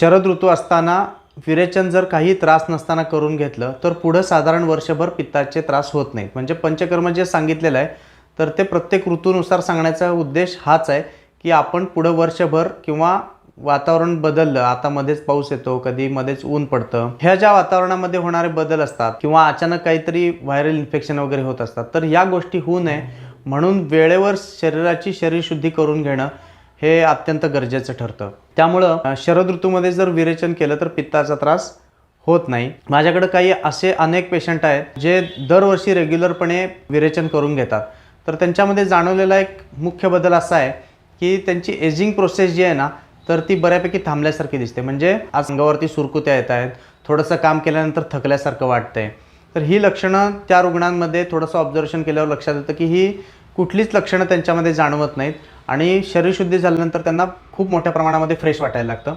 शरद ऋतू असताना विरेचन जर काही त्रास नसताना करून घेतलं तर पुढं साधारण वर्षभर पित्ताचे त्रास होत नाहीत. म्हणजे पंचकर्म जे सांगितलेलं आहे तर ते प्रत्येक ऋतूनुसार सांगण्याचा उद्देश हाच आहे की आपण पुढं वर्षभर किंवा वातावरण बदललं आता मध्येच पाऊस येतो कधी मध्येच ऊन पडतं ह्या ज्या वातावरणामध्ये होणारे बदल असतात किंवा अचानक काहीतरी व्हायरल इन्फेक्शन वगैरे होत असतात तर या गोष्टी होऊ नये. म्हणून वेळेवर शरीराची शरीरशुद्धी करून घेणं हे अत्यंत गरजेचं ठरतं. त्यामुळं शरद ऋतूमध्ये जर विरेचन केलं तर पित्ताचा त्रास होत नाही. माझ्याकडे काही असे अनेक पेशंट आहेत जे दरवर्षी रेग्युलरपणे विरेचन करून घेतात. तर त्यांच्यामध्ये जाणवलेला एक मुख्य बदल असा आहे की त्यांची एजिंग प्रोसेस जी आहे ना तर ती बऱ्यापैकी थांबल्यासारखी दिसते. म्हणजे आज अंगावरती सुरकुत्या येत आहेत थोडंसं काम केल्यानंतर थकल्यासारखं वाटतंय. तर ही लक्षणं त्या रुग्णांमध्ये थोडंसं ऑब्झर्वेशन केल्यावर लक्षात येतं की ही कुठलीच लक्षणं त्यांच्यामध्ये जाणवत नाहीत. आणि शरीरशुद्धी झाल्यानंतर त्यांना खूप मोठ्या प्रमाणामध्ये फ्रेश वाटायला लागतं.